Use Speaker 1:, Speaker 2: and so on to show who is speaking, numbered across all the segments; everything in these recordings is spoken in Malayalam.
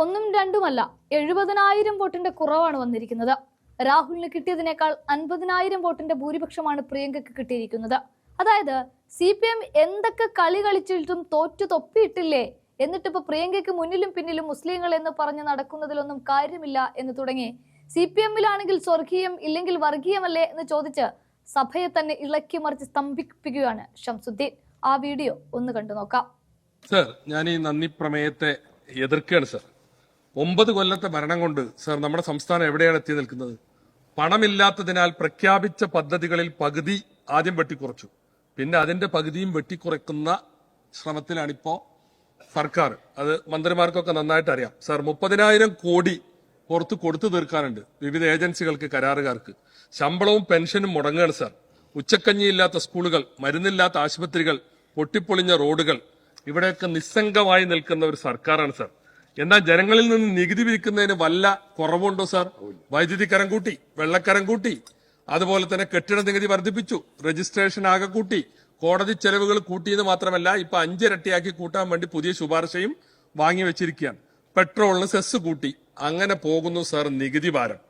Speaker 1: ഒന്നും രണ്ടുമല്ല എഴുപതിനായിരം വോട്ടിന്റെ കുറവാണ് വന്നിരിക്കുന്നത്. രാഹുലിന് കിട്ടിയതിനേക്കാൾ അൻപതിനായിരം വോട്ടിന്റെ ഭൂരിപക്ഷമാണ് പ്രിയങ്കയ്ക്ക് കിട്ടിയിരിക്കുന്നത്. അതായത് സി പി എം എന്തൊക്കെ കളി കളിച്ചിട്ടും തോറ്റു തൊപ്പിയിട്ടില്ലേ? എന്നിട്ട് ഇപ്പൊ പ്രിയങ്കയ്ക്ക് മുന്നിലും പിന്നിലും മുസ്ലിങ്ങൾ എന്ന് പറഞ്ഞ് നടക്കുന്നതിലൊന്നും കാര്യമില്ല എന്ന് തുടങ്ങി. സി പി എമ്മിലാണെങ്കിൽ സ്വർഗീയം ഇല്ലെങ്കിൽ വർഗീയമല്ലേ എന്ന് ചോദിച്ച് സഭയെ തന്നെ ഇളക്കി മറിച്ച് സ്തംഭിപ്പിക്കുകയാണ് ഷംസുദ്ദീൻ. ആ വീഡിയോ ഒന്ന് കണ്ടു നോക്കാം.
Speaker 2: സർ ഞാൻ ഈ നന്ദി പ്രമേയത്തെ എതിർക്കുകയാണ് സർ. ഒമ്പത് കൊല്ലത്തെ ഭരണം കൊണ്ട് സർ നമ്മുടെ സംസ്ഥാനം എവിടെയാണ് എത്തി നിൽക്കുന്നത്? പണമില്ലാത്തതിനാൽ പ്രഖ്യാപിച്ച പദ്ധതികളിൽ പകുതി ആദ്യം വെട്ടിക്കുറച്ചു. പിന്നെ അതിന്റെ പകുതിയും വെട്ടിക്കുറയ്ക്കുന്ന ശ്രമത്തിലാണിപ്പോ സർക്കാർ. അത് മന്ത്രിമാർക്കൊക്കെ നന്നായിട്ട് അറിയാം. സർ മുപ്പതിനായിരം കോടി പുറത്ത് കൊടുത്തു തീർക്കാനുണ്ട് വിവിധ ഏജൻസികൾക്ക് കരാറുകാർക്ക്. ശമ്പളവും പെൻഷനും മുടങ്ങുകയാണ് സർ. ഉച്ചക്കഞ്ഞിയില്ലാത്ത സ്കൂളുകൾ മരുന്നില്ലാത്ത ആശുപത്രികൾ പൊട്ടിപ്പൊളിഞ്ഞ റോഡുകൾ ഇവിടെയൊക്കെ നിസ്സംഗമായി നിൽക്കുന്ന ഒരു സർക്കാരാണ് സർ. എന്നാൽ ജനങ്ങളിൽ നിന്ന് നികുതി പിരിക്കുന്നതിന് വല്ല കുറവുണ്ടോ സാർ? വൈദ്യുതി കരം കൂട്ടി വെള്ളക്കരം കൂട്ടി അതുപോലെ തന്നെ കെട്ടിട നികുതി വർദ്ധിപ്പിച്ചു രജിസ്ട്രേഷൻ ആകെ കൂട്ടി കോടതി ചെലവുകൾ കൂട്ടിയത് മാത്രമല്ല ഇപ്പൊ അഞ്ചിരട്ടിയാക്കി കൂട്ടാൻ വേണ്ടി പുതിയ ശുപാർശയും വാങ്ങി വെച്ചിരിക്കുകയാണ്. പെട്രോളിന് സെസ് കൂട്ടി അങ്ങനെ പോകുന്നു സാർ നികുതി ഭാരം.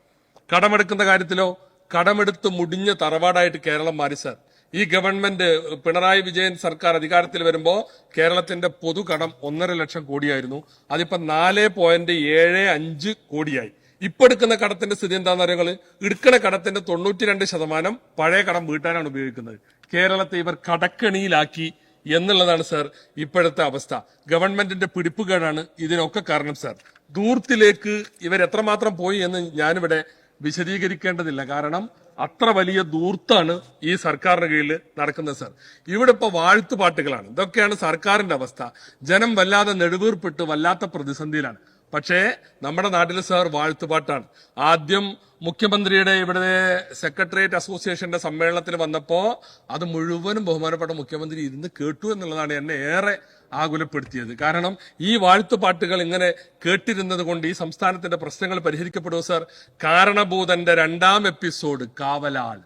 Speaker 2: കടമെടുക്കുന്ന കാര്യത്തിലോ കടമെടുത്ത് മുടിഞ്ഞ തറവാടായിട്ട് കേരളം മാറി സാർ. ഈ ഗവൺമെന്റ് പിണറായി വിജയൻ സർക്കാർ അധികാരത്തിൽ വരുമ്പോൾ കേരളത്തിന്റെ പൊതുകടം ഒന്നര ലക്ഷം കോടിയായിരുന്നു. അതിപ്പോ നാല് പോയിന്റ് ഏഴ് അഞ്ച് കോടിയായി. ഇപ്പൊ എടുക്കുന്ന കടത്തിന്റെ സ്ഥിതി എന്താണെന്ന് അറിയുന്നത് എടുക്കുന്ന കടത്തിന്റെ തൊണ്ണൂറ്റി രണ്ട് ശതമാനം പഴയ കടം വീട്ടാനാണ് ഉപയോഗിക്കുന്നത്. കേരളത്തെ ഇവർ കടക്കണിയിലാക്കി എന്നുള്ളതാണ് സാർ ഇപ്പോഴത്തെ അവസ്ഥ. ഗവൺമെന്റിന്റെ പിടിപ്പുകേടാണ് ഇതിനൊക്കെ കാരണം സാർ. ദൂർത്തിലേക്ക് ഇവർ എത്രമാത്രം പോയി എന്ന് ഞാനിവിടെ വിശദീകരിക്കേണ്ടതില്ല. കാരണം അത്ര വലിയ ദൂർത്താണ് ഈ സർക്കാരിന്റെ കീഴിൽ നടക്കുന്നത് സർ. ഇവിടെ ഇപ്പോൾ വാഴ്ത്തുപാട്ടുകളാണ്. ഇതൊക്കെയാണ് സർക്കാരിന്റെ അവസ്ഥ. ജനം വല്ലാതെ നെടുവീർപ്പിട്ട് വല്ലാത്ത പ്രതിസന്ധിയിലാണ്. പക്ഷേ നമ്മുടെ നാട്ടിൽ സർ വാഴ്ത്തുപാട്ടാണ്. ആദ്യം മുഖ്യമന്ത്രിയുടെ ഇവിടെ സെക്രട്ടേറിയറ്റ് അസോസിയേഷന്റെ സമ്മേളനത്തിൽ വന്നപ്പോൾ അത് മുഴുവനും ബഹുമാനപ്പെട്ട മുഖ്യമന്ത്രി ഇരുന്ന് കേട്ടു എന്നുള്ളതാണ് എന്നെ ഏറെ ആകുലപ്പെടുത്തിയത്. കാരണം ഈ വാഴ്ത്തുപാട്ടുകൾ ഇങ്ങനെ കേട്ടിരുന്നത് കൊണ്ട് ഈ സംസ്ഥാനത്തിന്റെ പ്രശ്നങ്ങൾ പരിഹരിക്കപ്പെടുമോ സർ? കാരണഭൂതന്റെ രണ്ടാം എപ്പിസോഡ് കാവലാൾ.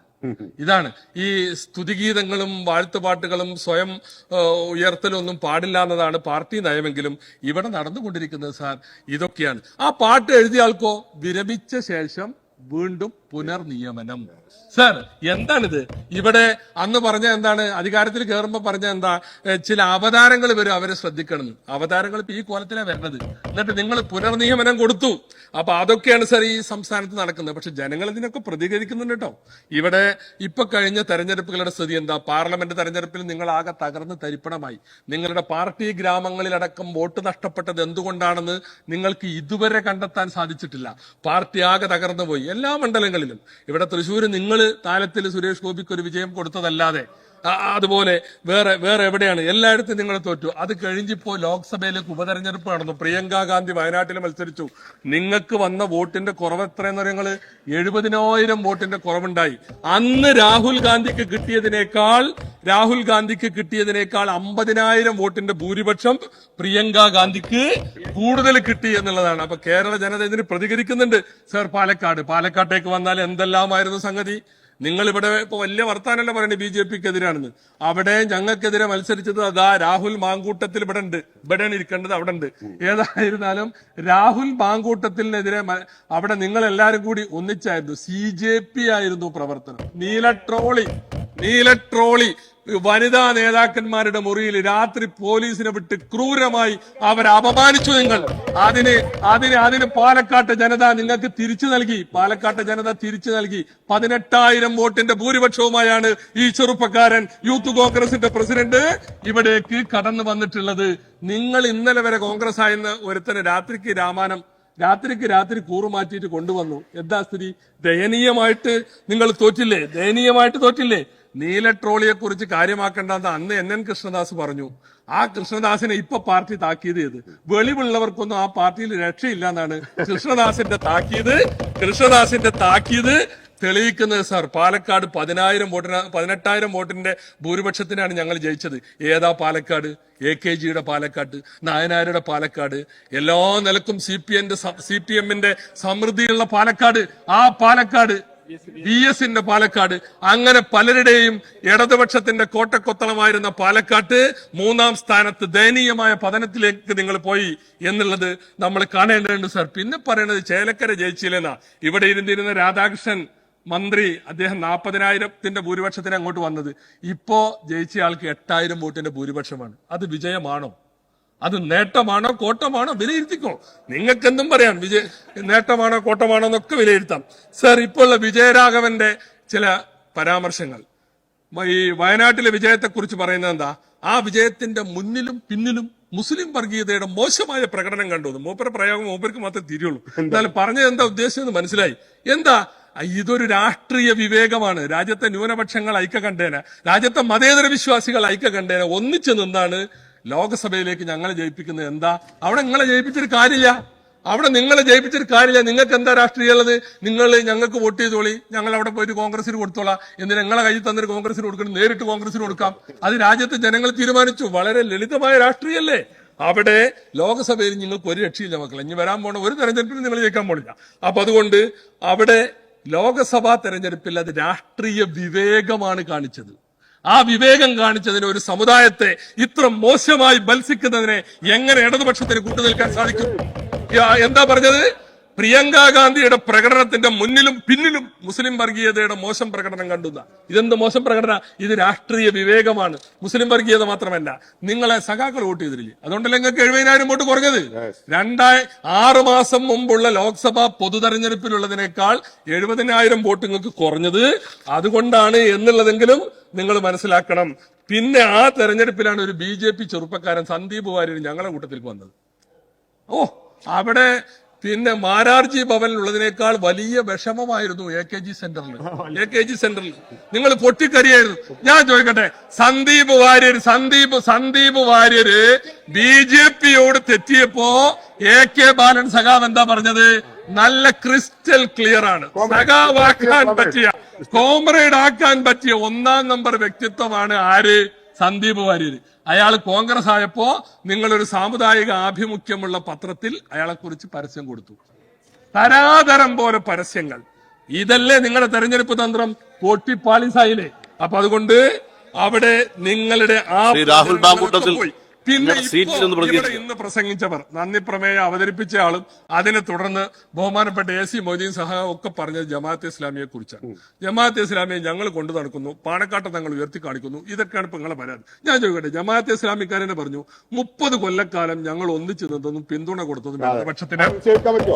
Speaker 2: ഇതാണ്. ഈ സ്തുതിഗീതങ്ങളും വാഴ്ത്തുപാട്ടുകളും സ്വയം ഉയർത്തലൊന്നും പാടില്ല എന്നതാണ് പാർട്ടി നയമെങ്കിലും ഇവിടെ നടന്നുകൊണ്ടിരിക്കുന്നത് സാർ. ഇതൊക്കെയാണ്. ആ പാട്ട് എഴുതിയ ആൾക്കോ വിരമിച്ച ശേഷം വീണ്ടും പുനർനിയമനം. സാർ എന്താണിത്? ഇവിടെ അന്ന് പറഞ്ഞ എന്താണ്? അധികാരത്തിൽ കയറുമ്പോ പറഞ്ഞ എന്താ? ചില അവതാരങ്ങൾ വരും അവരെ ശ്രദ്ധിക്കണം. അവതാരങ്ങൾ ഇപ്പൊ ഈ കോലത്തിലാണ് വരുന്നത്. എന്നിട്ട് നിങ്ങൾ പുനർനിയമനം കൊടുത്തു. അപ്പൊ അതൊക്കെയാണ് സർ ഈ സംസ്ഥാനത്ത് നടക്കുന്നത്. പക്ഷെ ജനങ്ങൾ ഇതിനൊക്കെ പ്രതികരിക്കുന്നുണ്ട് കേട്ടോ. ഇവിടെ ഇപ്പൊ കഴിഞ്ഞ തെരഞ്ഞെടുപ്പുകളുടെ സ്ഥിതി എന്താ? പാർലമെന്റ് തെരഞ്ഞെടുപ്പിൽ നിങ്ങൾ ആകെ തകർന്ന് തരിപ്പണമായി. നിങ്ങളുടെ പാർട്ടി ഗ്രാമങ്ങളിലടക്കം വോട്ട് നഷ്ടപ്പെട്ടത് എന്തുകൊണ്ടാണെന്ന് നിങ്ങൾക്ക് ഇതുവരെ കണ്ടെത്താൻ സാധിച്ചിട്ടില്ല. പാർട്ടി ആകെ തകർന്നു പോയി എല്ലാ മണ്ഡലങ്ങളിലും. ഇവിടെ തൃശ്ശൂർ നിങ്ങൾ താലത്തിൽ സുരേഷ് ഗോപിക്ക് ഒരു വിജയം കൊടുത്തതല്ലാതെ അതുപോലെ വേറെ വേറെ എവിടെയാണ്? എല്ലായിടത്തും നിങ്ങൾ തോറ്റു. അത് കഴിഞ്ഞിപ്പോ ലോക്സഭയിലേക്ക് ഉപതെരഞ്ഞെടുപ്പ് നടന്നു. പ്രിയങ്ക ഗാന്ധി വയനാട്ടിൽ മത്സരിച്ചു. നിങ്ങൾക്ക് വന്ന വോട്ടിന്റെ കുറവ് എത്രയെന്ന് പറയുന്നത് എഴുപതിനായിരം വോട്ടിന്റെ കുറവുണ്ടായി. അന്ന് രാഹുൽ ഗാന്ധിക്ക് കിട്ടിയതിനേക്കാൾ രാഹുൽ ഗാന്ധിക്ക് കിട്ടിയതിനേക്കാൾ അമ്പതിനായിരം വോട്ടിന്റെ ഭൂരിപക്ഷം പ്രിയങ്ക ഗാന്ധിക്ക് കൂടുതൽ കിട്ടി എന്നുള്ളതാണ്. അപ്പൊ കേരള ജനത ഇതിന് പ്രതികരിക്കുന്നുണ്ട്. സർ പാലക്കാട്. പാലക്കാട്ടേക്ക് വന്നാൽ എന്തെല്ലാമായിരുന്നു സംഗതി? നിങ്ങൾ ഇവിടെ ഇപ്പൊ വലിയ വർത്താനല്ല പറയുന്നത് ബി ജെ പിക്ക് എതിരാണെന്ന് അവിടെ ഞങ്ങൾക്കെതിരെ മത്സരിച്ചത് അതാ രാഹുൽ മാങ്കൂട്ടത്തിൽ ഇവിടെ ഉണ്ട്. ഇവിടെ ഇരിക്കേണ്ടത് അവിടെ ഉണ്ട്. ഏതായിരുന്നാലും രാഹുൽ മാങ്കൂട്ടത്തിനെതിരെ അവിടെ നിങ്ങൾ എല്ലാരും കൂടി ഒന്നിച്ചായിരുന്നു. സി ജെ പി ആയിരുന്നു പ്രവർത്തനം. നീല ട്രോളി നീല ട്രോളി. വനിതാ നേതാക്കന്മാരുടെ മുറിയിൽ രാത്രി പോലീസിനെ വിട്ട് ക്രൂരമായി അവരെ അപമാനിച്ചു നിങ്ങൾ. അതിന് അതിന് അതിന് പാലക്കാട്ട് ജനത നിങ്ങൾക്ക് തിരിച്ചു നൽകി. പാലക്കാട്ട് ജനത തിരിച്ചു നൽകി. പതിനെട്ടായിരം വോട്ടിന്റെ ഭൂരിപക്ഷവുമായാണ് ഈ ചെറുപ്പക്കാരൻ യൂത്ത് കോൺഗ്രസിന്റെ പ്രസിഡന്റ് ഇവിടേക്ക് കടന്നു വന്നിട്ടുള്ളത്. നിങ്ങൾ ഇന്നലെ വരെ കോൺഗ്രസ് ആയെന്ന് ഒരുത്തന് രാത്രിക്ക് രാമാനം രാത്രിക്ക് രാത്രി കൂറുമാറ്റിയിട്ട് കൊണ്ടുവന്നു. എന്താ സ്ഥിതി? ദയനീയമായിട്ട് നിങ്ങൾ തോറ്റില്ലേ? ദയനീയമായിട്ട് തോറ്റില്ലേ? നീല ട്രോളിയെ കുറിച്ച് കാര്യമാക്കേണ്ടെന്ന് അന്ന് എൻ എൻ കൃഷ്ണദാസ് പറഞ്ഞു. ആ കൃഷ്ണദാസിനെ ഇപ്പൊ പാർട്ടി താക്കീത് ചെയ്ത് വെളിവുള്ളവർക്കൊന്നും ആ പാർട്ടിയിൽ രക്ഷയില്ല എന്നാണ് കൃഷ്ണദാസിന്റെ താക്കീത്. കൃഷ്ണദാസിന്റെ താക്കീത് തെളിയിക്കുന്നത് സാർ പാലക്കാട് പതിനായിരം വോട്ടിന് പതിനെട്ടായിരം വോട്ടിന്റെ ഭൂരിപക്ഷത്തിനാണ് ഞങ്ങൾ ജയിച്ചത്. ഏതാ പാലക്കാട്? എ കെ ജിയുടെ പാലക്കാട് നായനാരുടെ പാലക്കാട് എല്ലാ നിലക്കും സി പി എന്റെ സി പി എമ്മിന്റെ സമൃദ്ധിയുള്ള പാലക്കാട് ആ പാലക്കാട്. വി എസിന്റെ പാലക്കാട്. അങ്ങനെ പലരുടെയും ഇടതുപക്ഷത്തിന്റെ കോട്ടക്കൊത്തളമായിരുന്ന പാലക്കാട്ട് മൂന്നാം സ്ഥാനത്ത് ദയനീയമായ പതനത്തിലേക്ക് നിങ്ങൾ പോയി എന്നുള്ളത് നമ്മൾ കാണേണ്ടതുണ്ട് സാർ. പിന്നെ പറയുന്നത് ചേലക്കര ജയിച്ചില്ലെന്നാ. ഇവിടെ ഇരുന്നിരുന്ന രാധാകൃഷ്ണൻ മന്ത്രി അദ്ദേഹം നാൽപ്പതിനായിരത്തിന്റെ ഭൂരിപക്ഷത്തിന് അങ്ങോട്ട് വന്നത്. ഇപ്പോ ജയിച്ച ആൾക്ക് എട്ടായിരം വോട്ടിന്റെ ഭൂരിപക്ഷമാണ്. അത് വിജയമാണോ? അത് നേട്ടമാണോ കോട്ടമാണോ വിലയിരുത്തിക്കോ. നിങ്ങൾക്ക് എന്തും പറയാം വിജയ നേട്ടമാണോ കോട്ടമാണോ എന്നൊക്കെ വിലയിരുത്താം. സർ ഇപ്പോൾ ഉള്ള വിജയരാഘവന്റെ ചില പരാമർശങ്ങൾ. ഈ വയനാട്ടിലെ വിജയത്തെക്കുറിച്ച് പറയുന്നത് എന്താ? ആ വിജയത്തിന്റെ മുന്നിലും പിന്നിലും മുസ്ലിം വർഗീയതയുടെ മോശമായ പ്രകടനം കണ്ടു. മൂപ്പര പ്രയോഗം മൂപ്പർക്ക് മാത്രമേ തിരിയുള്ളൂ. എന്നാലും പറഞ്ഞത് എന്താ ഉദ്ദേശം എന്ന് മനസ്സിലായി. എന്താ? ഇതൊരു രാഷ്ട്രീയ വിവേകമാണ്. രാജ്യത്തെ ന്യൂനപക്ഷങ്ങൾ ഐക്യ കണ്ടേന രാജ്യത്തെ മതേതര വിശ്വാസികൾ ഐക്യ കണ്ടേന ഒന്നിച്ചു നിന്നാണ് ലോകസഭയിലേക്ക് ഞങ്ങളെ ജയിപ്പിക്കുന്നത് എന്താ? അവിടെ നിങ്ങളെ ജയിപ്പിച്ചൊരു കാര്യമില്ല. അവിടെ നിങ്ങളെ ജയിപ്പിച്ചൊരു കാര്യമില്ല. നിങ്ങൾക്ക് എന്താ രാഷ്ട്രീയം ഉള്ളത്? നിങ്ങൾ ഞങ്ങൾക്ക് വോട്ട് ചെയ്തോളി. ഞങ്ങൾ അവിടെ പോയിട്ട് കോൺഗ്രസിന് കൊടുത്തോളാം. എന്തിനാ നിങ്ങളെ കയ്യിൽ തന്നൊരു കോൺഗ്രസിന് കൊടുക്കണം? നേരിട്ട് കോൺഗ്രസിന് കൊടുക്കാം. അത് രാജ്യത്തെ ജനങ്ങൾ തീരുമാനിച്ചു. വളരെ ലളിതമായ രാഷ്ട്രീയല്ലേ അവിടെ ലോകസഭയിൽ നിങ്ങൾക്ക് ഒരു രക്ഷയില്ല മക്കളെ. ഇനി വരാൻ പോണ ഒരു തെരഞ്ഞെടുപ്പിൽ നിങ്ങൾ ജയിക്കാൻ പോണില്ല. അപ്പൊ അതുകൊണ്ട് അവിടെ ലോകസഭാ തെരഞ്ഞെടുപ്പിൽ അത് രാഷ്ട്രീയ വിവേകമാണ് കാണിച്ചത്. ആ വിവേകം കാണിച്ചതിന് ഒരു സമുദായത്തെ ഇത്ര മോശമായി ബത്സിക്കുന്നതിനെ എങ്ങനെ ഇടതുപക്ഷത്തിന് കൂട്ടുനിൽക്കാൻ സാധിക്കും? എന്താ പറഞ്ഞത്? പ്രിയങ്ക ഗാന്ധിയുടെ പ്രകടനത്തിന്റെ മുന്നിലും പിന്നിലും മുസ്ലിം വർഗീയതയുടെ മോശം പ്രകടനം കണ്ടുന്ന. ഇതെന്ത് മോശം പ്രകടന? ഇത് രാഷ്ട്രീയ വിവേകമാണ്. മുസ്ലിം വർഗീയത മാത്രമല്ല. നിങ്ങളെ സഖാക്കൾ വോട്ട് ചെയ്തിരില്ലേ അതുകൊണ്ടല്ലേ നിങ്ങൾക്ക് എഴുപതിനായിരം വോട്ട് കുറഞ്ഞത്? രണ്ടായി ആറ് മാസം മുമ്പുള്ള ലോക്സഭാ പൊതു തെരഞ്ഞെടുപ്പിലുള്ളതിനേക്കാൾ എഴുപതിനായിരം വോട്ട് നിങ്ങൾക്ക് കുറഞ്ഞത്. അതുകൊണ്ടാണ് എന്നുള്ളതെങ്കിലും നിങ്ങൾ മനസ്സിലാക്കണം. പിന്നെ ആ തെരഞ്ഞെടുപ്പിലാണ് ഒരു ബി ജെ പി ചെറുപ്പക്കാരൻ സന്ദീപ് വാര്യർ ഞങ്ങളുടെ കൂട്ടത്തിൽ വന്നത്. ഓ അവിടെ പിന്നെ മാരാർജി ഭവനിലുള്ളതിനേക്കാൾ വലിയ വിഷമമായിരുന്നു എ കെ ജി സെന്ററിൽ. എ കെ ജി സെന്ററിൽ. നിങ്ങൾ പൊട്ടിക്കരിയായിരുന്നു. ഞാൻ ചോദിക്കട്ടെ സന്ദീപ് വാര്യർ സന്ദീപ് സന്ദീപ് വാര്യര് ബി ജെ പിയോട് തെറ്റിയപ്പോ എ കെ ബാലൻ സഖാവ് എന്താ പറഞ്ഞത്? നല്ല ക്രിസ്റ്റൽ ക്ലിയർ ആണ്. സഖാവാക്കാൻ പറ്റിയ കോമ്രേഡ് ആക്കാൻ പറ്റിയ ഒന്നാം നമ്പർ വ്യക്തിത്വമാണ് ആര്? സന്ദീപ് വാര്യർ അയാൾ കോൺഗ്രസ് ആയപ്പോ നിങ്ങളൊരു സാമുദായിക ആഭിമുഖ്യമുള്ള പത്രത്തിൽ അയാളെ കുറിച്ച് പരസ്യം കൊടുത്തു. തരാതരം പോലെ പരസ്യങ്ങൾ. ഇതല്ലേ നിങ്ങളുടെ തെരഞ്ഞെടുപ്പ് തന്ത്രം? പൊട്ടിപ്പാളിസായില്ലേ അപ്പൊ അതുകൊണ്ട് അവിടെ നിങ്ങളുടെ ആ
Speaker 3: രാഹുൽ ബാബു
Speaker 2: പോയി. പിന്നെ ഇവിടെ ഇന്ന് പ്രസംഗിച്ചവർ നന്ദി പ്രമേയം അവതരിപ്പിച്ച ആളും അതിനെ തുടർന്ന് ബഹുമാനപ്പെട്ട എ സി മൊയ്തീൻ സഹ ഒക്കെ പറഞ്ഞത് ജമാഅത്തെ ഇസ്ലാമിയെ കുറിച്ചാണ്. ജമാഅത്തെ ഇസ്ലാമിയെ ഞങ്ങൾ കൊണ്ടു നടക്കുന്നു പാണക്കാട്ടെ തങ്ങൾ ഉയർത്തി കാണിക്കുന്നു. ഇതൊക്കെയാണ് ഇപ്പൊ നിങ്ങളെ പരാതി. ഞാൻ ചോദിക്കട്ടെ ജമാഅത്തെ ഇസ്ലാമിക്കാരനെ പറഞ്ഞു മുപ്പത് കൊല്ലക്കാലം ഞങ്ങൾ ഒന്നിച്ചു നിന്നതും പിന്തുണ കൊടുത്തതും
Speaker 4: പക്ഷത്തിന്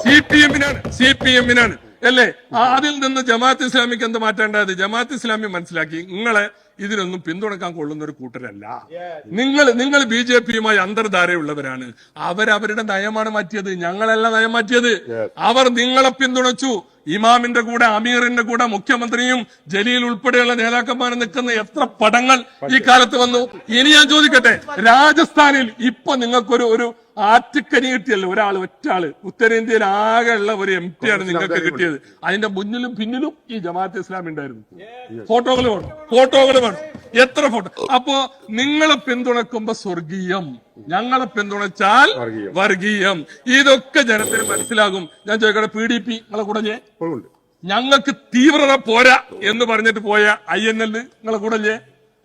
Speaker 2: സി പി എമ്മിനാണ് സി പി എമ്മിനാണ് അല്ലേ? അതിൽ നിന്ന് ജമാഅത്ത് ഇസ്ലാമിക്ക് എന്ത് മാറ്റേണ്ടത് ജമാഅത്ത് ഇസ്ലാമി മനസ്സിലാക്കി നിങ്ങളെ ഇതിനൊന്നും പിന്തുണക്കാൻ കൊള്ളുന്ന ഒരു കൂട്ടരല്ല. നിങ്ങൾ നിങ്ങൾ ബി ജെ പിയുമായി അന്തർധാരയുള്ളവരാണ്. അവരവരുടെ നയമാണ് മാറ്റിയത്. ഞങ്ങളല്ല നയം മാറ്റിയത്. അവർ നിങ്ങളെ പിന്തുണച്ചു. ഇമാമിന്റെ കൂടെ അമീറിന്റെ കൂടെ മുഖ്യമന്ത്രിയും ജലീൽ ഉൾപ്പെടെയുള്ള നേതാക്കന്മാർ നിൽക്കുന്ന എത്ര പടങ്ങൾ ഈ കാലത്ത് വന്നു? ഇനി ഞാൻ ചോദിക്കട്ടെ രാജസ്ഥാനിൽ ഇപ്പൊ നിങ്ങൾക്കൊരു ഒരു ആറ്റിക്കനി കിട്ടിയല്ലോ ഒരാൾ ഒറ്റ ആൾ ഉത്തരേന്ത്യയിൽ ആകെയുള്ള ഒരു എം പി ആണ് നിങ്ങൾക്ക് കിട്ടിയത്. അതിന്റെ മുന്നിലും പിന്നിലും ഈ ജമാഅത്ത് ഇസ്ലാം ഉണ്ടായിരുന്നു. ഫോട്ടോകൾ വേണം. ഫോട്ടോകൾ വേണം. എത്ര ഫോട്ടോ? അപ്പോ നിങ്ങളെ പിന്തുണക്കുമ്പോ സ്വർഗീയം. ഞങ്ങളെ പിന്തുണച്ചാൽ
Speaker 4: വർഗീയം.
Speaker 2: ഇതൊക്കെ ജനത്തിന് മനസ്സിലാകും. ഞാൻ ചോദിക്കട്ടെ പി ഡി പി നിങ്ങളെ കൂടെ ചെയ്യേ ഞങ്ങൾക്ക് തീവ്രത പോരാ എന്ന് പറഞ്ഞിട്ട് പോയ ഐ എൻ എൽ നിങ്ങളെ കൂടല്ലേ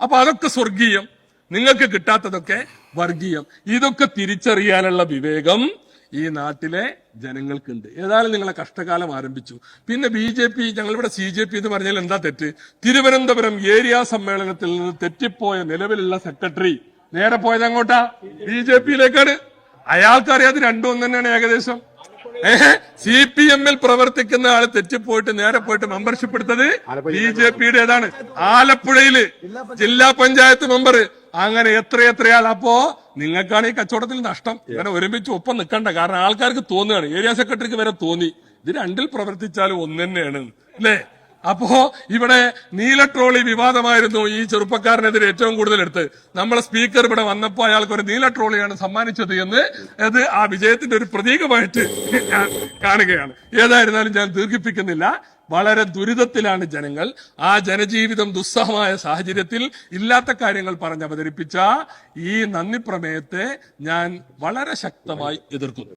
Speaker 2: അപ്പൊ അതൊക്കെ സ്വർഗീയം. നിങ്ങൾക്ക് കിട്ടാത്തതൊക്കെ വർഗീയം. ഇതൊക്കെ തിരിച്ചറിയാനുള്ള വിവേകം ഈ നാട്ടിലെ ജനങ്ങൾക്കുണ്ട്. ഏതായാലും നിങ്ങളെ കഷ്ടകാലം ആരംഭിച്ചു. പിന്നെ ബി ജെ പി ഞങ്ങളിവിടെ സി ജെ പി എന്ന് പറഞ്ഞാൽ എന്താ തെറ്റ്? തിരുവനന്തപുരം ഏരിയ സമ്മേളനത്തിൽ നിന്ന് തെറ്റിപ്പോയ നിലവിലുള്ള സെക്രട്ടറി നേരെ പോയത് അങ്ങോട്ടാ ബി ജെ പിയിലേക്കാണ്. അയാൾക്കറിയാതെ രണ്ടും ഒന്ന് തന്നെയാണ് ഏകദേശം. സി പി എമ്മിൽ പ്രവർത്തിക്കുന്ന ആൾ തെറ്റിപ്പോയിട്ട് നേരെ പോയിട്ട് മെമ്പർഷിപ്പ് എടുത്തത് ബി ജെ പിയുടെ ഏതാണ് ആലപ്പുഴയിൽ ജില്ലാ പഞ്ചായത്ത് മെമ്പർ അങ്ങനെ എത്ര എത്രയാൾ അപ്പോ നിങ്ങൾക്കാണ് ഈ കച്ചവടത്തിൽ നഷ്ടം. ഇങ്ങനെ ഒരുമിച്ച് ഒപ്പം നിൽക്കണ്ട. കാരണം ആൾക്കാർക്ക് തോന്നുകയാണ്. ഏരിയ സെക്രട്ടറിക്ക് വരെ തോന്നി. ഇത് രണ്ടിൽ പ്രവർത്തിച്ചാലും ഒന്ന് തന്നെയാണ്. അല്ലേ? അപ്പോ ഇവിടെ നീല ട്രോളി വിവാദമായിരുന്നു ഈ ചെറുപ്പക്കാരനെതിരെ ഏറ്റവും കൂടുതൽ എടുത്ത്. നമ്മളെ സ്പീക്കർ ഇവിടെ വന്നപ്പോ അയാൾക്ക് ഒരു നീല ട്രോളിയാണ് സമ്മാനിച്ചത് എന്ന് അത് ആ വിജയത്തിന്റെ ഒരു പ്രതീകമായിട്ട് ഞാൻ കാണുകയാണ്. ഏതായിരുന്നാലും ഞാൻ ദീർഘിപ്പിക്കുന്നില്ല. വളരെ ദുരിതത്തിലാണ് ജനങ്ങൾ. ആ ജനജീവിതം ദുസ്സഹമായ സാഹചര്യത്തിൽ ഇല്ലാത്ത കാര്യങ്ങൾ പറഞ്ഞ് അവതരിപ്പിച്ച ഈ നന്ദി പ്രമേയത്തെ ഞാൻ വളരെ ശക്തമായി എതിർക്കുന്നു.